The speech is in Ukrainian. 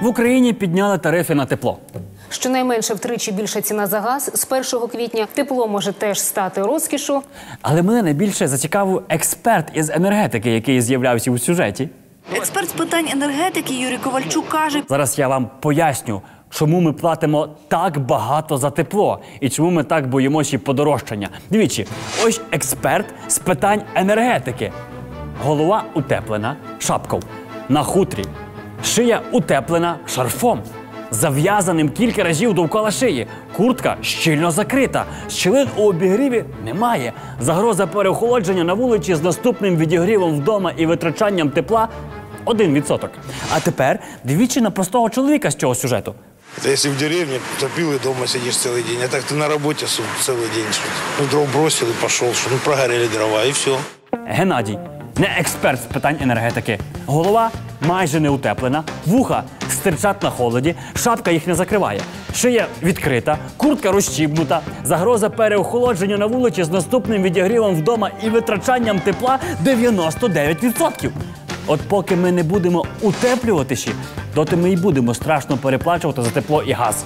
В Україні підняли тарифи на тепло. Щонайменше втричі більша ціна за газ з 1 квітня. Тепло може теж стати розкішу. Але мене найбільше зацікавив експерт із енергетики, який з'являвся у сюжеті. Експерт з питань енергетики Юрій Ковальчук каже, Зараз я вам поясню, чому ми платимо так багато за тепло і чому ми так боїмося подорожчання. Дивіться, ось експерт з питань енергетики. Голова утеплена шапкою на хутрі, шия утеплена шарфом. Зав'язаним кілька разів довкола шиї. Куртка щільно закрита. Щілин у обігріві немає. Загроза переохолодження на вулиці з наступним відігрівом вдома і витрачанням тепла 1%. А тепер дивіться на простого чоловіка з цього сюжету. Это если в деревне топил и дома сидишь целый день, а так ты на работе су- целый день. что Ну, дров бросил и пошел, что ну прогорели дрова, и все. Геннадій, не експерт з питань енергетики. Голова майже не утеплена, вуха стирчать на холоді, шапка їх не закриває. Шия відкрита, куртка розчібнута, загроза переохолодження на вулиці з наступним відігрівом вдома і витрачанням тепла 99%. От поки ми не будемо утеплюватися, доти ми й будемо страшно переплачувати за тепло і газ.